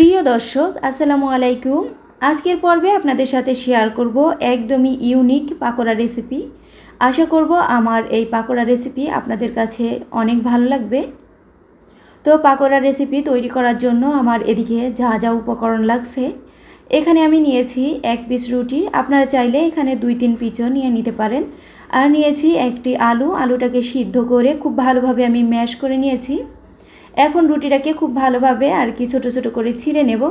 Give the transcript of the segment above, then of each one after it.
প্রিয় দর্শক, আসসালামু আলাইকুম। আজকের পর্বে আপনাদের সাথে শেয়ার করব একদমই ইউনিক পাকোড়া রেসিপি আশা করব আমার এই পাকোড়া রেসিপি আপনাদের কাছে অনেক ভালো লাগবে। তো পাকোড়া রেসিপি তৈরি করার জন্য আমার এদিকে যা যা উপকরণ লাগছে, এখানে আমি নিয়েছি এক পিস রুটি। আপনারা চাইলে এখানে দুই তিন পিসও নিয়ে নিতে পারেন। আর নিয়েছি একটি আলু। আলুটাকে সিদ্ধ করে খুব ভালোভাবে আমি ম্যাশ করে নিয়েছি। এখন রুটিটাকে খুব ভালোভাবে আর কি ছোটো ছোটো করে ছিঁড়ে নেব।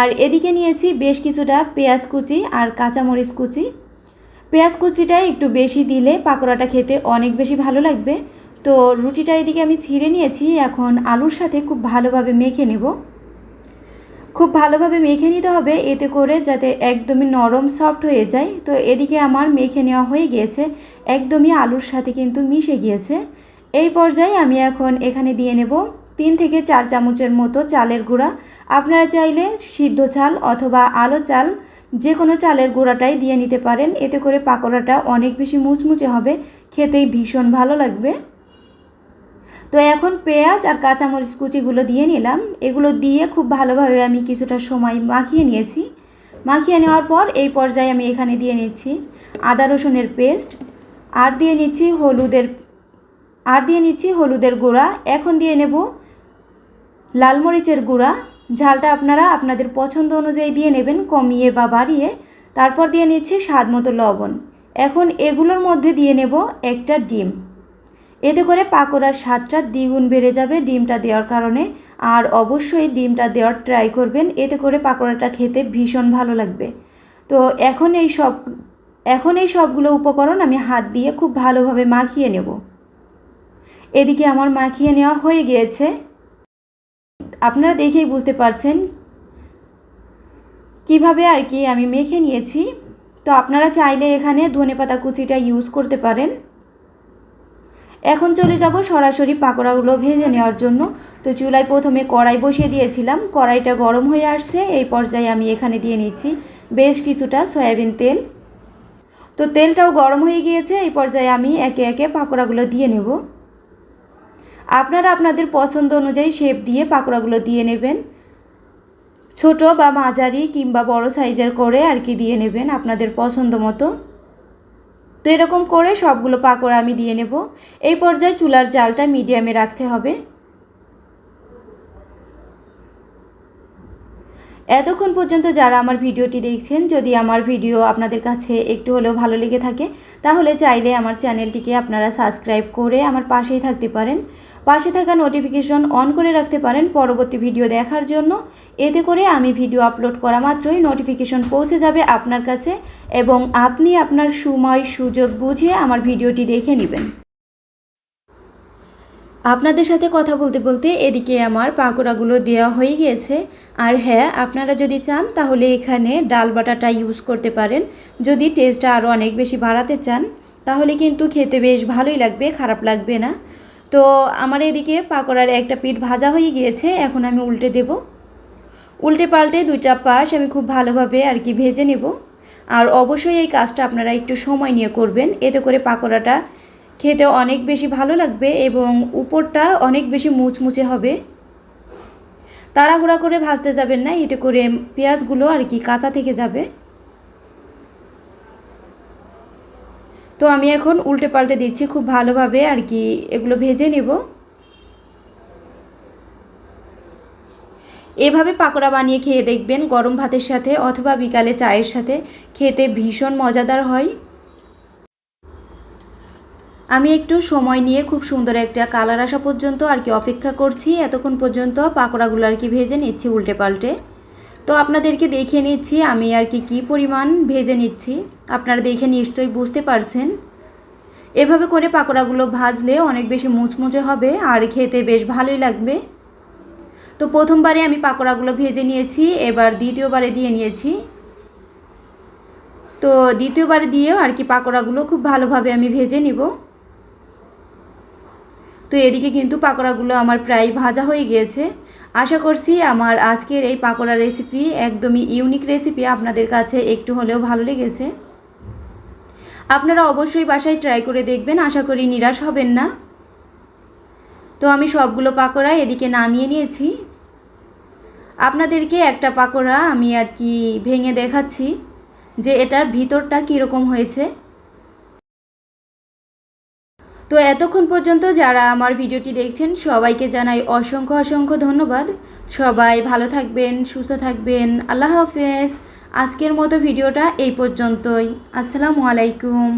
আর এদিকে নিয়েছি বেশ কিছুটা পেঁয়াজ কুচি আর কাঁচামরিচ কুচি। পেঁয়াজ কুচিটা একটু বেশি দিলে পাকোড়াটা খেতে অনেক বেশি ভালো লাগবে। তো রুটিটা এদিকে আমি ছিঁড়ে নিয়েছি, এখন আলুর সাথে খুব ভালোভাবে মেখে নেব। খুব ভালোভাবে মেখে নিতে হবে, এতে করে যাতে একদমই নরম সফট হয়ে যায়। তো এদিকে আমার মেখে নেওয়া হয়ে গিয়েছে, একদমই আলুর সাথে কিন্তু মিশে গিয়েছে। এই পর্যায়ে আমি এখন এখানে দিয়ে নেব তিন থেকে চার চামচের মতো চালের গুঁড়া। আপনারা চাইলে সিদ্ধ চাল অথবা আলো চাল যে কোনো চালের গুঁড়াটাই দিয়ে নিতে পারেন। এতে করে পাকোড়াটা অনেক বেশি মুচমুচে হবে। খেতেই ভীষণ ভালো লাগবে। তো এখন পেঁয়াজ আর কাঁচামরিচ কুচিগুলো দিয়ে নিলাম। এগুলো দিয়ে খুব ভালোভাবে আমি কিছুটা সময় মাখিয়ে নিয়েছি। মাখিয়ে নেওয়ার পর এই পর্যায়ে আমি এখানে দিয়ে নিচ্ছি আদা রসুনের পেস্ট। আর দিয়ে নিচ্ছি হলুদের, আর দিয়ে নিচ্ছি হলুদের গুঁড়া। এখন দিয়ে নেব লাল মরিচের গুঁড়া, ঝালটা আপনারা আপনাদের পছন্দ অনুযায়ী দিয়ে নেবেন, কমিয়ে বা বাড়িয়ে। তারপর দিয়ে নিচ্ছি স্বাদ মতো লবণ। এখন এগুলোর মধ্যে দিয়ে নেব একটা ডিম। এতে করে পাকোড়ার স্বাদটা দ্বিগুণ বেড়ে যাবে ডিমটা দেওয়ার কারণে। আর অবশ্যই ডিমটা দেওয়ার ট্রাই করবেন, এতে করে পাকোড়াটা খেতে ভীষণ ভালো লাগবে। তো এখন এই সব, এখন এই সবগুলো উপকরণ আমি হাত দিয়ে খুব ভালোভাবে মাখিয়ে নেব। এদিকে আমার মাখিয়ে নেওয়া হয়ে গিয়েছে। আপনারা দেখেই বুঝতে পারছেন কীভাবে আর কি আমি মেখে নিয়েছি। তো আপনারা চাইলে এখানে ধনেপাতা কুচিটা ইউজ করতে পারেন। এখন চলে যাব সরাসরি পাকোড়াগুলো ভেজে নেওয়ার জন্য। তো চুলায় প্রথমে কড়াই বসিয়ে দিয়েছিলাম। কড়াইটা গরম হয়ে আসছে, এই পর্যায়ে আমি এখানে দিয়ে নিচ্ছি বেশ কিছুটা সয়াবিন তেল। তো তেলটাও গরম হয়ে গিয়েছে, এই পর্যায়ে আমি একে একে পাকোড়াগুলো দিয়ে নেব। আপনারা আপনাদের পছন্দ অনুযায়ী শেপ দিয়ে পাকোড়াগুলো দিয়ে নেবেন। ছোট বা মাঝারি কিংবা বড় সাইজের করে আর কি দিয়ে নেবেন আপনাদের পছন্দ মতো। তো এরকম করে সবগুলো পাকোড়া আমি দিয়ে নেব। এই পর্যায়ে চুলার জালটা মিডিয়ামে রাখতে হবে। এতক্ষণ পর্যন্ত যারা আমার ভিডিওটি দেখছেন, যদি আমার ভিডিও আপনাদের কাছে একটু হলেও ভালো লেগে থাকে, তাহলে চাইলে আমার চ্যানেলটিকে আপনারা সাবস্ক্রাইব করে আমার পাশেই থাকতে পারেন। পাশে থাকা নোটিফিকেশন অন করে রাখতে পারেন পরবর্তী ভিডিও দেখার জন্য। এতে করে আমি ভিডিও আপলোড করা মাত্রই নোটিফিকেশন পৌঁছে যাবে আপনার কাছে এবং আপনি আপনার সময়, সুযোগ বুঝে আমার ভিডিওটি দেখে নেবেন। আপনাদের সাথে কথা বলতে বলতে এদিকে আমার পাকোড়াগুলো দেওয়া হয়ে গিয়েছে। আর হ্যাঁ আপনারা যদি চান, তাহলে এখানে ডাল বাটাটা ইউজ করতে পারেন। যদি টেস্টটা আরও অনেক বেশি বাড়াতে চান, তাহলে কিন্তু খেতে বেশ ভালোই লাগবে, খারাপ লাগবে না। তো আমার এদিকে পাকোড়ার একটা পিঠ ভাজা হয়ে গিয়েছে, এখন আমি উল্টে দেব। উল্টে পাল্টে দুইটা পাশ আমি খুব ভালোভাবে আর কি ভেজে নেব। আর অবশ্যই এই কাজটা আপনারা একটু সময় নিয়ে করবেন, এতে করে পাকোড়াটা খেতে অনেক বেশি ভালো লাগবে এবং উপরটা অনেক বেশি মুচমুচে হবে। তাড়াহুড়া করে ভাজতে যাবেন না, এতে করে পেঁয়াজগুলো আর কি কাঁচা থেকে যাবে। তো আমি এখন উল্টে পাল্টে দিচ্ছি, খুব ভালোভাবে আর কি এগুলো ভেজে নেব। এভাবে পাকোড়া বানিয়ে খেয়ে দেখবেন গরম ভাতের সাথে অথবা বিকালে চায়ের সাথে, খেতে ভীষণ মজাদার হয়। আমি একটু সময় নিয়ে খুব সুন্দর একটা কালার আসা পর্যন্ত আর কি অপেক্ষা করছি। এতক্ষণ পর্যন্ত পাকোড়াগুলো আর কি ভেজে নিচ্ছি উল্টে পাল্টে। তো আপনাদেরকে দেখিয়ে নিচ্ছি আমি আর কি কী পরিমাণ ভেজে নিচ্ছি। আপনারা দেখে নিশ্চয়ই বুঝতে পারছেন। এভাবে করে পাকোড়াগুলো ভাজলে অনেক বেশি মুচমুচে হবে আর খেতে বেশ ভালোই লাগবে। তো প্রথমবারে আমি পাকোড়াগুলো ভেজে নিয়েছি, এবার দ্বিতীয়বারে দিয়ে নিয়েছি। তো দ্বিতীয়বারে দিয়েও আর কি পাকোড়াগুলো খুব ভালোভাবে আমি ভেজে নিব। তো এদিকে কিন্তু পাকোড়াগুলো আমার প্রায় ভাজা হয়ে গিয়েছে। আশা করছি আমার আজকের এই পাকোড়া রেসিপি একদমই ইউনিক রেসিপি আপনাদের কাছে একটু হলেও ভালো লেগেছে। আপনারা অবশ্যই বাসায় ট্রাই করে দেখবেন, আশা করি নিরাশ হবেন না। তো আমি সবগুলো পাকোড়া এদিকে নামিয়ে নিয়েছি। আপনাদেরকে একটা পাকোড়া আমি আর কি ভেঙে দেখাচ্ছি যে এটার ভিতরটা কীরকম হয়েছে। তো এতক্ষণ পর্যন্ত যারা আমার ভিডিওটি দেখছেন, সবাইকে জানাই অসংখ্য অসংখ্য ধন্যবাদ। সবাই ভালো থাকবেন, সুস্থ থাকবেন। আল্লাহ হাফেজ। আজকের মতো ভিডিওটা এই পর্যন্তই। আসসালামু আলাইকুম।